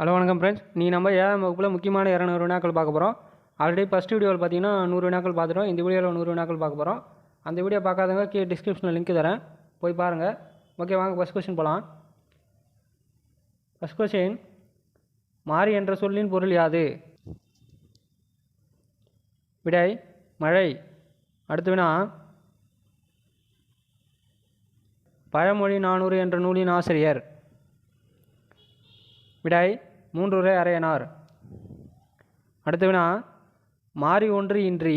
Hello வணக்கம் friends நீ நம்ம ஏழாம் வகுப்பில் முக்கியமான இரநூறு வினாக்கள் பார்க்க போகிறோம் ஆல்ரெடி ஃபஸ்ட் வீடியோவில் பார்த்தீங்கன்னா நூறு வினாக்கள் பார்த்துட்டோம். இந்த வீடியோவில் நூறு வினாக்கள் பார்க்க போகிறோம் அந்த வீடியோ பார்க்காதவங்க கீழே டிஸ்கிரிப்ஷனில் லிங்க் தரேன். போய் பாருங்கள் ஓகே வாங்க ஃபஸ்ட் கொஸ்டின் போகலாம் ஃபஸ்ட் கொஸ்டின் மாறி என்ற சொல்லின் பொருள் யாது? விடை மழை. அடுத்து வினா பழமொழி நானூறு என்ற நூலின் ஆசிரியர். விடை மூன்றுரை அறையனார். அடுத்தவினா மாறி ஒன்று இன்றி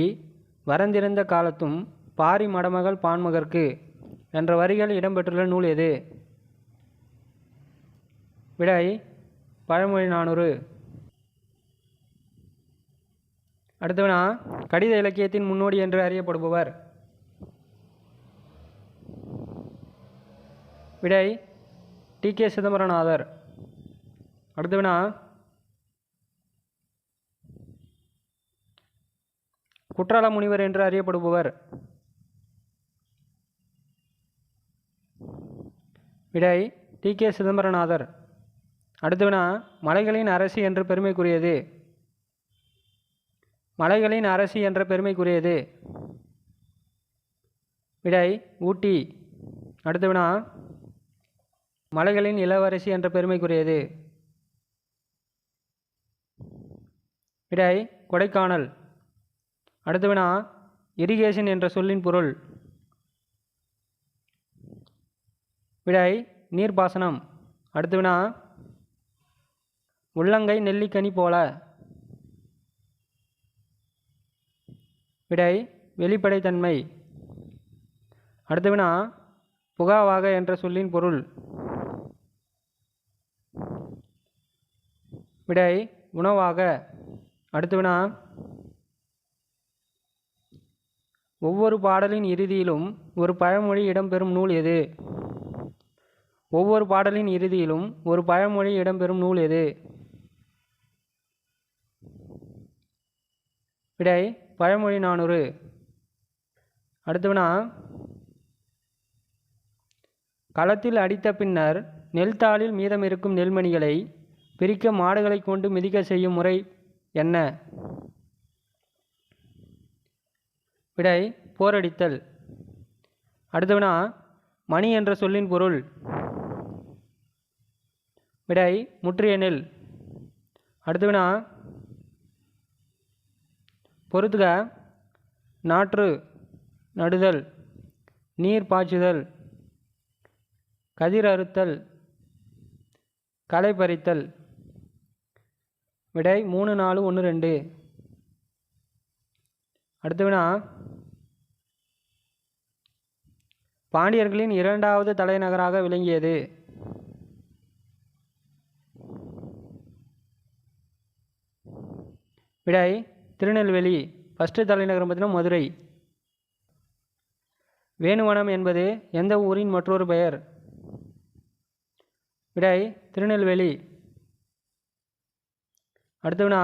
வரந்திருந்த காலத்தும் பாரி மடமகள் பான்மகர்க்கு என்ற வரிகள் இடம்பெற்றுள்ள நூல் எது? விடை பழமொழி நானூறு. அடுத்தவினா கடித இலக்கியத்தின் முன்னோடி என்று அறியப்படுபவர். விடை டி கே சிதம்பரநாதர். அடுத்து வேணா குற்றால முனிவர் என்று அறியப்படுபவர். விடை டி. கே. சிதம்பரநாதர். அடுத்து வினா மலைகளின் அரசி என்று பெருமைக்குரியது. மலைகளின் அரசி என்ற பெருமைக்குரியது. விடை ஊட்டி. அடுத்து வினா மலைகளின் இளவரசி என்ற பெருமைக்குரியது. விடை கொடைக்கானல். அடுத்து வினா இரிகேஷன் என்ற சொல்லின் பொருள். விடை நீர்ப்பாசனம். அடுத்து வினா உள்ளங்கை நெல்லிக்கனி போல. விடை வெளிப்படைத்தன்மை. அடுத்து வினா புகாவாக என்ற சொல்லின் பொருள். விடை உணவாக. அடுத்து வினா ஒவ்வொரு பாடலின் இறுதியிலும் ஒரு பழமொழி இடம்பெறும் நூல் எது? ஒவ்வொரு பாடலின் இறுதியிலும் ஒரு பழமொழி இடம்பெறும் நூல் எது? விடை பழமொழி நானூறு. அடுத்து வினா களத்தில் அடித்த பின்னர் நெல்தாளில் மீதம் இருக்கும் நெல்மணிகளை பிரிக்க மாடுகளை கொண்டு மிதிக்க செய்யும் முறை என்ன? விடை போரடித்தல். அடுத்து வினா மணி என்ற சொல்லின் பொருள். விடை முற்றிய நெல் அடுத்து வினா பொறுத்துக நாற்று நடுதல் நீர் பாய்ச்சுதல் கதிர் அறுத்தல் களை பறித்தல். விடை மூணு நாலு ஒன்று ரெண்டு. அடுத்து வினா. பாண்டியர்களின் இரண்டாவது தலைநகராக விளங்கியது. விடை திருநெல்வேலி ஃபஸ்ட்டு தலைநகரம் பார்த்தீங்கன்னா மதுரை. வேணுவனம் என்பது எந்த ஊரின் மற்றொரு பெயர்? விடை திருநெல்வேலி அடுத்து வினா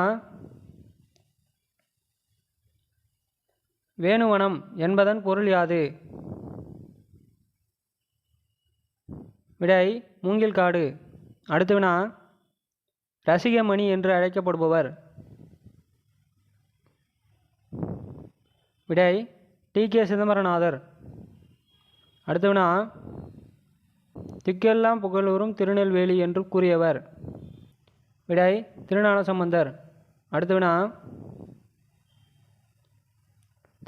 வேணுவனம் என்பதன் பொருள் யாது? விடை மூங்கில் காடு. அடுத்து வினா ரசிகமணி என்று அழைக்கப்படுபவர். விடை டி. கே. சிதம்பரநாதர். அடுத்து வினா திக்கெல்லாம் புகழூரும் திருநெல்வேலி என்று கூறியவர். விடை திருஞான சம்பந்தர். அடுத்து வினா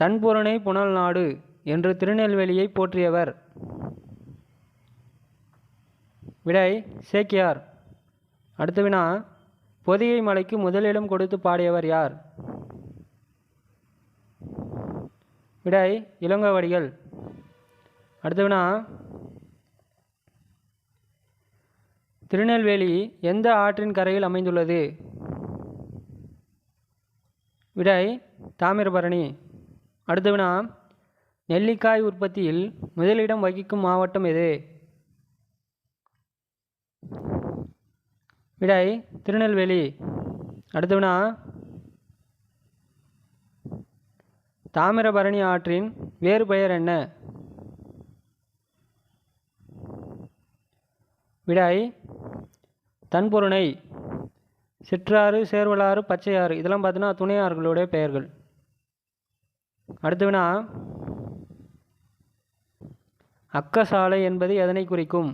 தன்புறனை புனல் நாடு என்று திருநெல்வேலியை போற்றியவர். விடை சேக்கியார். அடுத்து வினா பொதிகை மலைக்கு முதலிடம் கொடுத்து பாடியவர் யார்? விடை இளங்கவடிகள். அடுத்து வினா திருநெல்வேலி எந்த ஆற்றின் கரையில் அமைந்துள்ளது? விடை தாமிரபரணி. அடுத்து வினா நெல்லிக்காய் உற்பத்தியில் முதலிடம் வகிக்கும் மாவட்டம் எது? விடை திருநெல்வேலி. அடுத்து வினா தாமிரபரணி ஆற்றின் வேறு பெயர் என்ன? விடை தன்பொருணை சிற்றாறு சேர்வலாறு பச்சையாறு இதெல்லாம் பார்த்தீங்கன்னா துணையாறுகளுடைய பெயர்கள். அடுத்து வினா அக்கசாலை என்பது எதனை குறிக்கும்?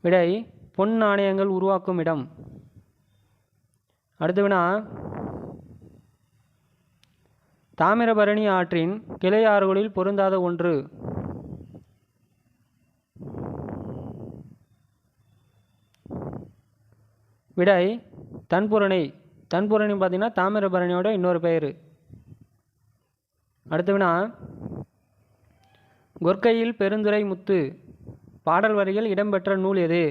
விடை பொன் நாணயங்கள் உருவாக்கும் இடம். அடுத்து வினா தாமிரபரணி ஆற்றின் கிளை ஆறுகளில் பொருந்தாத ஒன்று. விடை தன்புரணை. தன்புரணி பார்த்திங்கன்னா தாமிரபரணியோட இன்னொரு பெயர். அடுத்து வினா கொற்கையில் பெருந்துரை முத்து பாடல் வரிகள் இடம்பெற்ற நூல் எது?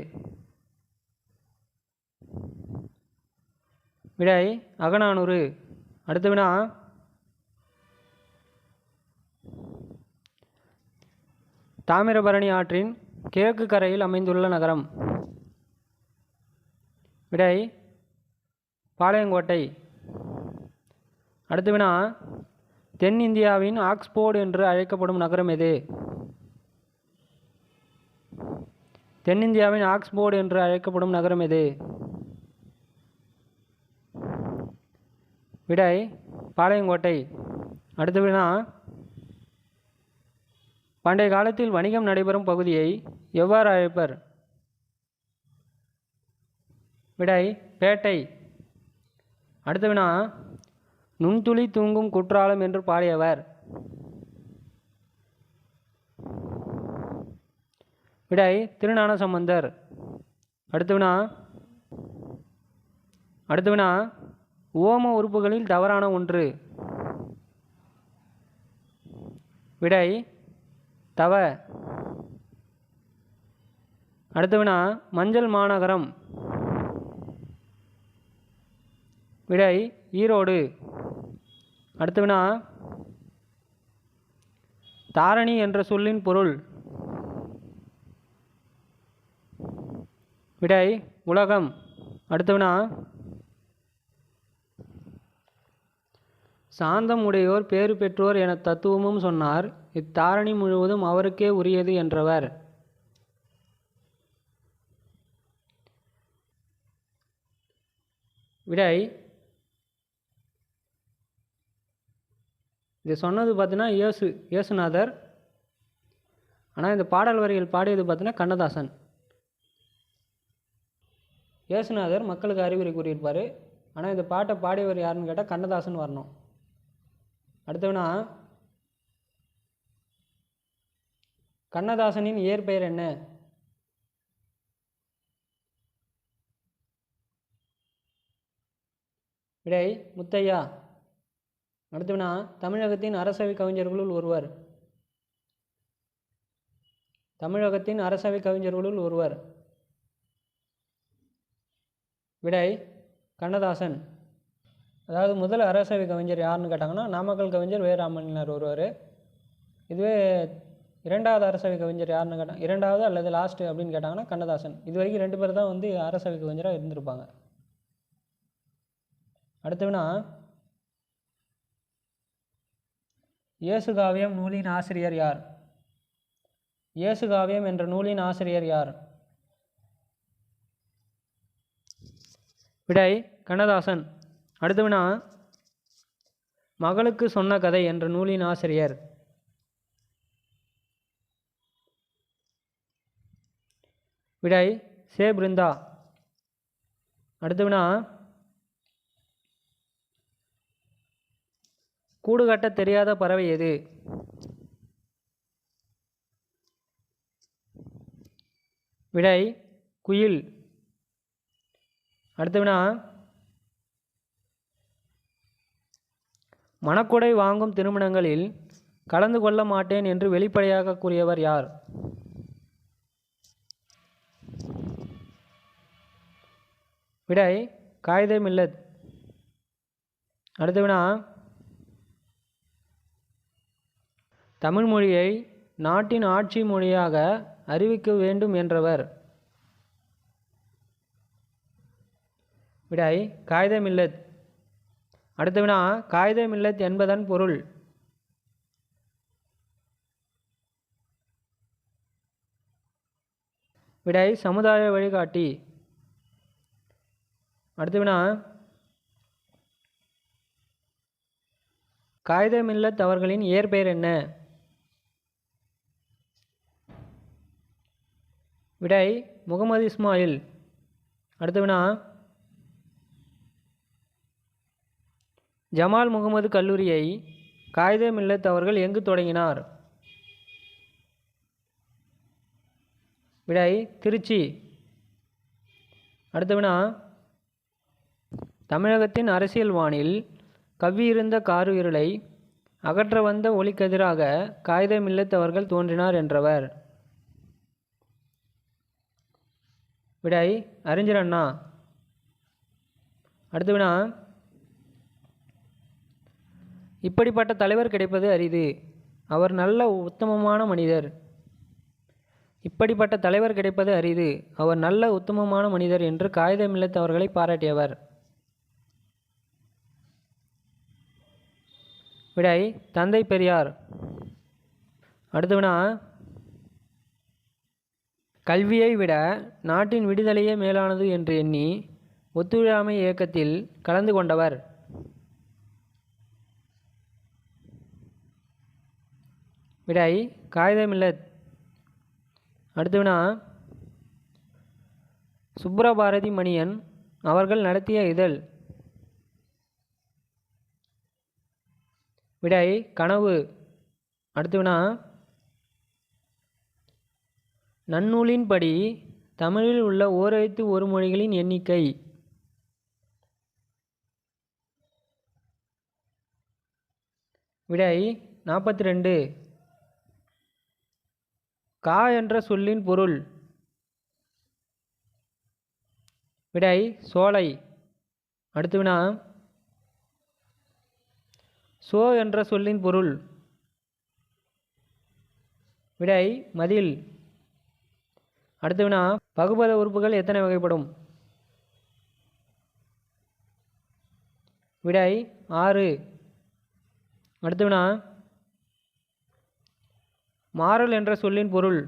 விடை அகநானூறு. அடுத்து வினா தாமிரபரணி ஆற்றின் கிழக்கு கரையில் அமைந்துள்ள நகரம் விடை பாளையங்கோட்டை. அடுத்து வினா தென்னிந்தியாவின் ஆக்ஸ்போர்டு என்று அழைக்கப்படும் நகரம் எது? தென்னிந்தியாவின் ஆக்ஸ்போர்டு என்று அழைக்கப்படும் நகரம் எது? விடை பாளையங்கோட்டை. அடுத்து வினா பண்டைய காலத்தில் வணிகம் நடைபெறும் பகுதியை எவ்வாறு அழைப்பர்? விடை பேட்டை. அடுத்த வினா நுண்துளி தூங்கும் குற்றாலம் என்று பாடியவர். விடை திருநான சம்பந்தர். அடுத்த வினா அடுத்த வினா ஓம உறுப்புகளில் தவறான ஒன்று விடை தவ. அடுத்த வினா மஞ்சள் மாநகரம் விடை ஈரோடு. அடுத்து வினா தாரணி என்ற சொல்லின் பொருள். விடை உலகம். அடுத்து வினா சாந்தம் உடையோர் பேறு பெற்றோர் என தத்துவமும் சொன்னார். இத்தாரணி முழுவதும் அவருக்கே உரியது என்றவர். விடை இது சொன்னது பார்த்தீங்கன்னா இயேசு இயேசுநாதர். ஆனால் இந்த பாடல் வரிகள் பாடியது பார்த்தீங்கன்னா கண்ணதாசன். இயேசுநாதர் மக்களுக்கு அறிவுரை கூறியிருப்பார். ஆனால் இந்த பாட்டை பாடியவர் யாருன்னு கேட்டால் கண்ணதாசன் வரணும். அடுத்தவனா கண்ணதாசனின் இயற்பெயர் என்ன? விடை முத்தையா. அடுத்தவனா தமிழகத்தின் அரசவை கவிஞர்களுள் ஒருவர். தமிழகத்தின் அரசவை கவிஞர்களுள் ஒருவர். விடை கண்ணதாசன். அதாவது முதல் அரசவை கவிஞர் யாருன்னு கேட்டாங்கன்னா நாமக்கல் கவிஞர் வே ஒருவர். இதுவே இரண்டாவது அரசவை கவிஞர் யாருன்னு கேட்டாங்க இரண்டாவது அல்லது லாஸ்ட்டு அப்படின்னு கேட்டாங்கன்னா கண்ணதாசன். இது வரைக்கும் ரெண்டு பேர் தான் வந்து அரசவை கவிஞராக இருந்திருப்பாங்க. அடுத்தவனா இயேசுகாவியம் நூலின் ஆசிரியர் யார்? இயேசுகாவியம் என்ற நூலின் ஆசிரியர் யார்? விடை கண்ணதாசன். அடுத்தவனா மகளுக்கு சொன்ன கதை என்ற நூலின் ஆசிரியர். விடை சே பிருந்தா. அடுத்தவனா கூடு கட்ட தெரியாத பறவை எது? விடை குயில். அடுத்தவனா மணக்குடை வாங்கும் திருமணங்களில் கலந்து கொள்ள மாட்டேன் என்று வெளிப்படையாக கூறியவர் யார்? விடை காயிதே மில்லத் அடுத்தவினா தமிழ் மொழியை நாட்டின் ஆட்சி மொழியாக அறிவிக்க வேண்டும் என்றவர். விடை காயிதே மில்லத் அடுத்த வினா காயிதே மில்லத் என்பதன் பொருள். விடை சமுதாய வழிகாட்டி. அடுத்த வினா காகிதமில்லத் அவர்களின் இயற்பெயர் என்ன? விடை முகமது இஸ்மாயில். அடுத்த வினா ஜமால் முகமது கல்லூரியை காகிதமில்லத் அவர்கள் எங்கு தொடங்கினார்? விடை திருச்சி. அடுத்த வினா தமிழகத்தின் அரசியல் வானில் கவ்வியிருந்த காரு இருளை அகற்ற வந்த ஒளிக்கதிராக காகிதமில்லத் அவர்கள் தோன்றினார் என்றவர். விடை அறிஞர் அண்ணா. அடுத்த வினா. இப்படிப்பட்ட தலைவர் கிடைப்பது அரிது. அவர் நல்ல உத்தமமான மனிதர். இப்படிப்பட்ட தலைவர் கிடைப்பது அரிது. அவர் நல்ல உத்தமமான மனிதர் என்று காகிதமில்லத் அவர்களை பாராட்டியவர். விடை தந்தை பெரியார். அடுத்து வினா. கல்வியை விட நாட்டின் விடுதலையே மேலானது என்று எண்ணி ஒத்துழையாமை இயக்கத்தில் கலந்து கொண்டவர். விடை காகிதமில்லத் அடுத்து வினா சுப்ரபாரதி மணியன் அவர்கள் நடத்திய இதழ். விடை கனவு. அடுத்து வினா நன்னூலின்படி தமிழில் உள்ள ஓரெழுத்து ஒரு மொழிகளின் எண்ணிக்கை. விடை நாற்பத்தி ரெண்டு கா என்ற சொல்லின் பொருள். விடை சோலை. அடுத்து வினா. சோ என்ற சொல்லின் பொருள். விடை மதில். அடுத்து வினா பகுபத உறுப்புகள் எத்தனை வகைப்படும்? விடை ஆறு. அடுத்து வினா மாறல் என்ற சொல்லின் பொருள்.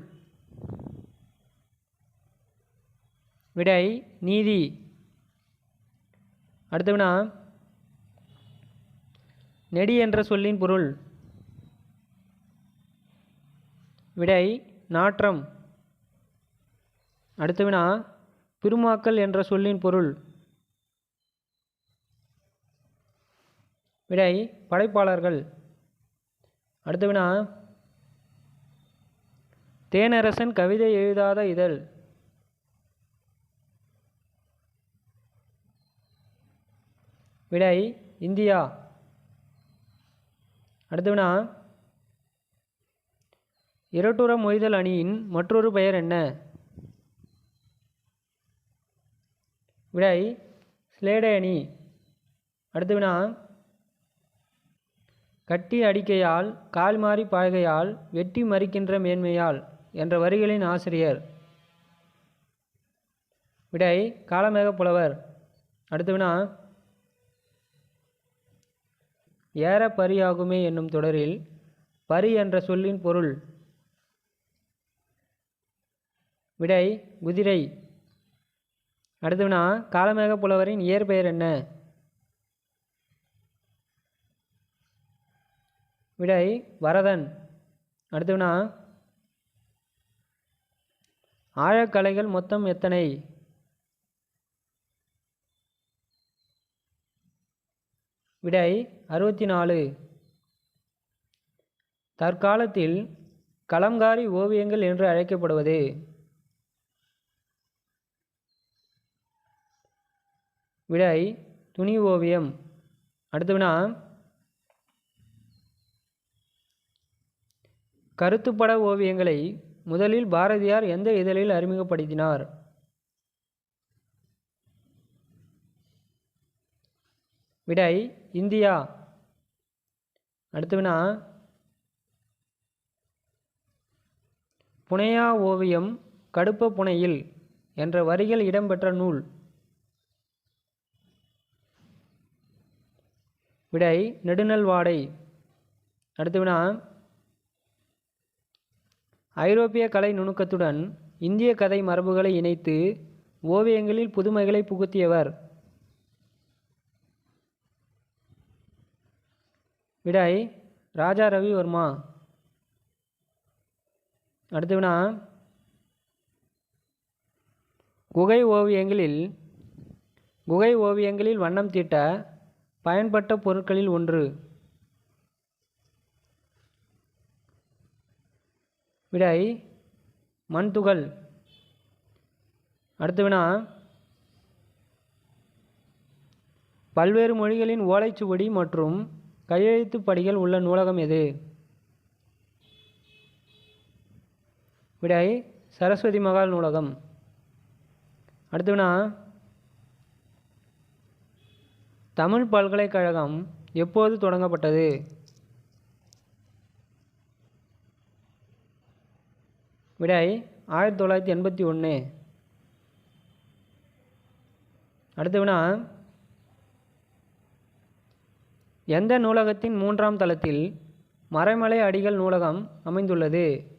விடை நீதி. அடுத்து வினா நெடி என்ற சொல்லின் பொருள். விடை நாற்றம். அடுத்து வினா பிருமாக்கல் என்ற சொல்லின் பொருள். விடை படைப்பாளர்கள். அடுத்தவினா தேனரசன் கவிதை எழுதாத இதழ். விடை இந்தியா அடுத்தவினா இரட்டுற மொய்தல் அணியின் மற்றொரு பெயர் என்ன? விடை ஸ்லேடேனி அணி அடுத்து வினா கட்டி அடிக்கையால் கால் மாறி பாய்கையால் வெட்டி மறிக்கின்ற மேன்மையால் என்ற வரிகளின் ஆசிரியர். விடை காலமேக புலவர். அடுத்து வினா ஏற பரியாகுமே என்னும் தொடரில் பரி என்ற சொல்லின் பொருள். விடை குதிரை. அடுத்தவினா காலமேக புலவரின் இயற்பெயர் என்ன? விடை வரதன். அடுத்தவினா ஆழக்கலைகள் மொத்தம் எத்தனை? விடை அறுபத்தி நாலு தற்காலத்தில் கலம்காரி ஓவியங்கள் என்று அழைக்கப்படுவது. விடை துணி ஓவியம். அடுத்து வினா கருத்துப்பட ஓவியங்களை முதலில் பாரதியார் எந்த இதழில் அறிமுகப்படுத்தினார்? விடை இந்தியா. அடுத்து வினா புனையா ஓவியம் கடுப்ப புனையில் என்ற வரிகள் இடம்பெற்ற நூல். விடை நெடுநல்வாடை அடுத்து வினா. ஐரோப்பிய கலை நுணுக்கத்துடன் இந்திய கதை மரபுகளை இணைத்து ஓவியங்களில் புதுமைகளை புகுத்தியவர். விடை ராஜா ரவிவர்மா அடுத்து வினா. குகை ஓவியங்களில் குகை ஓவியங்களில் வண்ணம் தீட்ட பயன்பட்ட பொருட்களில் ஒன்று. விடை மண்துகள் அடுத்து வினா பல்வேறு மொழிகளின் ஓலைச்சுவடி மற்றும் கையெழுத்துப் படிகள் உள்ள நூலகம் எது? விடை சரஸ்வதி மகால் நூலகம். அடுத்து வினா தமிழ் பல்கலைக்கழகம் எப்போது தொடங்கப்பட்டது? விடை ஆயிரத்தி தொள்ளாயிரத்தி எண்பத்தி ஒன்று. அடுத்து வினா எந்த நூலகத்தின் மூன்றாம் தளத்தில் மறைமலை அடிகள் நூலகம் அமைந்துள்ளது?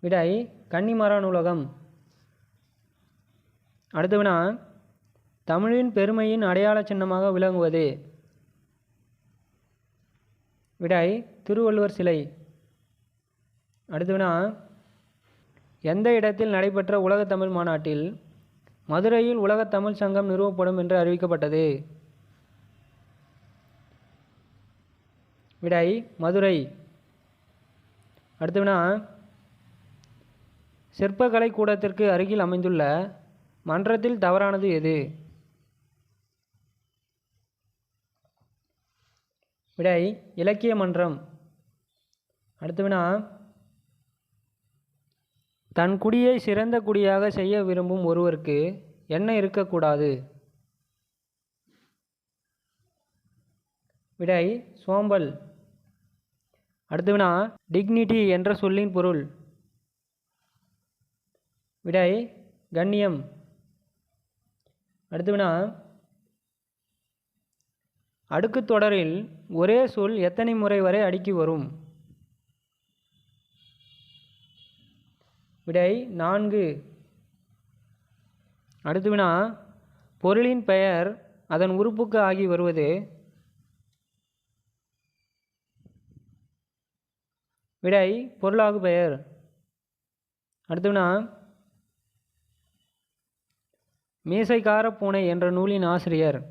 விடை கன்னிமரா நூலகம். அடுத்து வினா தமிழின் பெருமையின் அடையாள சின்னமாக விளங்குவது. விடை திருவள்ளுவர் சிலை. அடுத்து வினா எந்த இடத்தில் நடைபெற்ற உலகத்தமிழ் மாநாட்டில் மதுரையில் உலகத்தமிழ் சங்கம் நிறுவப்படும் என்று அறிவிக்கப்பட்டது? விடை மதுரை. அடுத்து வினா சிற்பக்கலை கூடத்திற்கு அருகில் அமைந்துள்ள மன்றத்தில் தவறானது எது? விடை இலக்கிய மன்றம். அடுத்து வினா தன் குடியை சிறந்த குடியாக செய்ய விரும்பும் ஒருவருக்கு என்ன இருக்கக்கூடாது? விடை சோம்பல். அடுத்து வினா டிக்னிட்டி என்ற சொல்லின் பொருள். விடை கண்ணியம். அடுத்து வினா தொடரில் ஒரே சொல் எத்தனை முறை வரை அடுக்கி வரும்? விடை நான்கு. அடுத்து வினா பொருளின் பெயர் அதன் உறுப்புக்கு ஆகி வருவது? விடை பொருளாகு பெயர் அடுத்து வினா மீசைக்கார பூனை என்ற நூலின் ஆசிரியர்.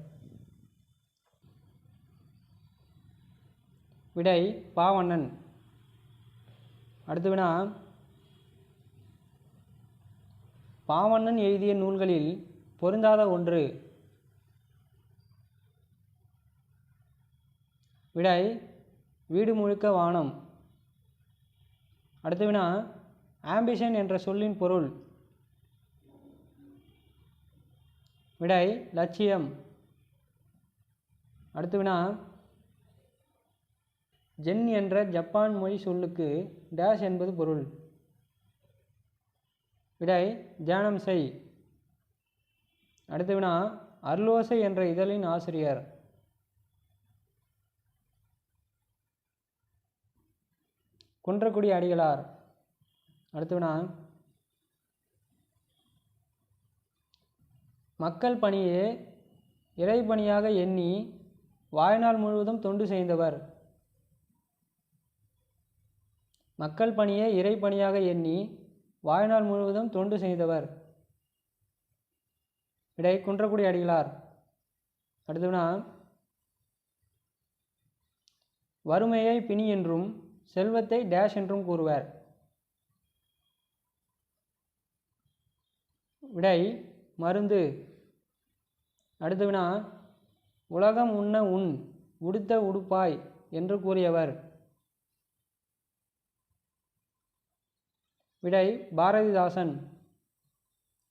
விடை பாவண்ணன். அடுத்து வினா பாவண்ணன் எழுதிய நூல்களில் பொருந்தாத ஒன்று. விடை வீடு முழுக்க வானம். அடுத்து வினா ஆம்பிஷன் என்ற சொல்லின் பொருள். விடை லட்சியம். அடுத்து வினா ஜென் என்ற ஜப்பான் மொழி சொல்லுக்கு டேஷ் என்பது பொருள். விடை தியானம் செய். அடுத்து வினா அருளோசை என்ற இதழின் ஆசிரியர். குன்றக்குடி அடிகளார். அடுத்து வினா மக்கள் பணியே இறைப்பணியாக எண்ணி வாழ்நாள் முழுவதும் தொண்டு செய்தவர். மக்கள் பணியே இறைப்பணியாக எண்ணி வாழ்நாள் முழுவதும் தொண்டு செய்தவர். விடை குன்றக்குடி அடிகளார். அடுத்துனா வறுமையை பிணி என்றும் செல்வத்தை டேஷ் என்றும் கூறுவர். விடை மருந்து. அடுத்து வினா உலகம் உண்ண உண் உடுத்த உடுப்பாய் என்று கூறியவர். விடை பாரதிதாசன்.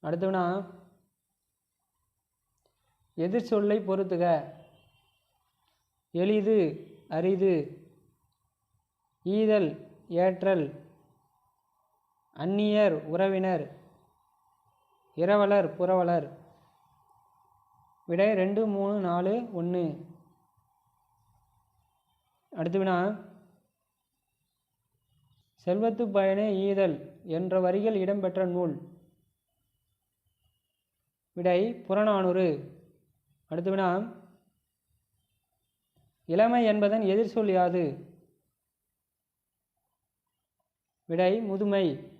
அடுத்து வினா எதிர் சொல்லை பொறுத்துக எளிது அரிது ஈதல் ஏற்றல் அந்நியர் உறவினர் இரவலர் புறவலர் விடை ரெண்டு மூணு நாலு ஒன்று அடுத்து வினா. செல்வத்து பயனே ஈதல் என்ற வரிகள் இடம்பெற்ற நூல். விடை புறநானூறு. அடுத்து வினா. இளமை என்பதன் எதிர்ச்சொல் யாது? விடை முதுமை.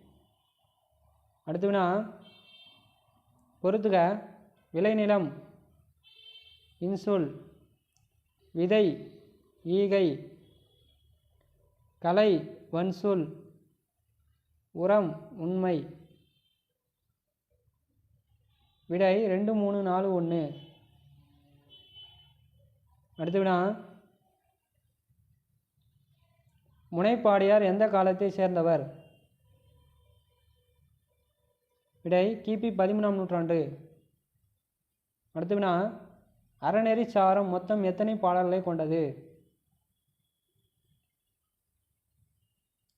அடுத்து வினா. பொறுத்துக. விளைநிலம். இன்சொல் விதை ஈகை கலை வன்சொல் உரம் உண்மை. விடை ரெண்டு மூணு நாலு ஒன்று. அடுத்துவினா முனைப்பாடியார் எந்த காலத்தை சேர்ந்தவர்? விடை கிபி பதிமூணாம் நூற்றாண்டு. அடுத்து வினா அறநெறி சாரம் மொத்தம் எத்தனை பாடல்களை கொண்டது?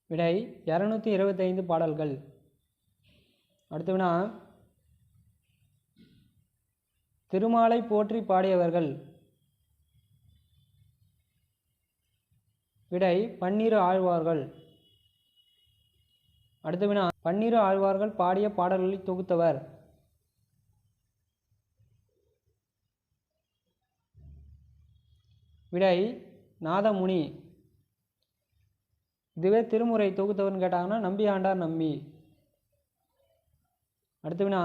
விடை இரநூத்தி இருபத்தைந்து பாடல்கள். அடுத்து வினா திருமாலை போற்றி பாடியவர்கள். விடை பன்னிரு ஆழ்வார்கள். அடுத்த வினா பன்னிரு ஆழ்வார்கள் பாடிய பாடல்களை தொகுத்தவர். விடை நாதமுனி. இதுவே திருமுறை தொகுத்தவர்னு கேட்டாங்கன்னா நம்பி ஆண்டார் நம்பி. அடுத்த வினா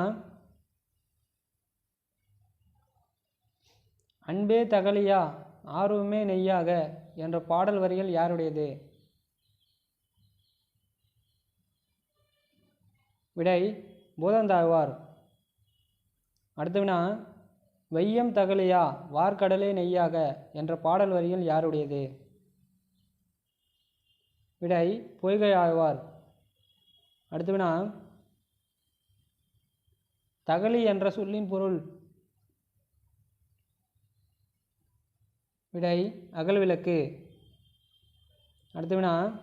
அன்பே தகலியா ஆர்வமே நெய்யாக என்ற பாடல் வரிகள் யாருடையது? விடை பூதந்தாழ்வார். அடுத்தவினா வையம் தகலியா வார்க்கடலே நெய்யாக என்ற பாடல் வரிகள் யாருடையது? விடை பொய்கை ஆழ்வார் அடுத்துவினா தகலி என்ற சொல்லின் பொருள். விடை அகல்விளக்கு அடுத்த வினா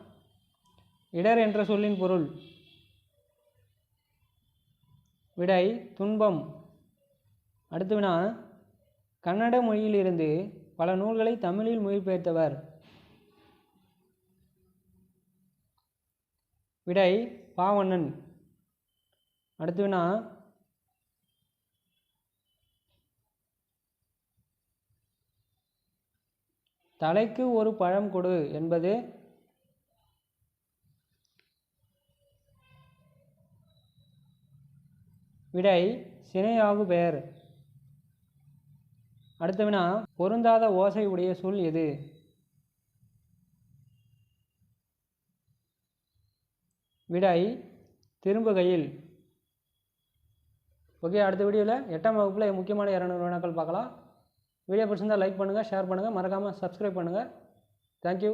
இடர் என்ற சொல்லின் பொருள். விடை துன்பம். அடுத்த வினா கன்னட மொழியிலிருந்து பல நூல்களை தமிழில் மொழிபெயர்த்தவர். விடை பாவண்ணன். அடுத்த வினா தலைக்கு ஒரு பழம் கொடு என்பது விடை சினையாகு பெயர். அடுத்த வினா பொருந்தாத ஓசை உடைய சொல் எது? விடை திரும்புகையில். ஓகே அடுத்த வீடியோவில் எட்டாம் வகுப்பில் முக்கியமான இரநூறு வினாக்கள் பார்க்கலாம். வீடியோ பிடிச்சிருந்தால் லைக் பண்ணுங்கள் ஷேர் பண்ணுங்கள் மறக்காமல் சப்ஸ்கிரைப் பண்ணுங்கள் தேங்க்யூ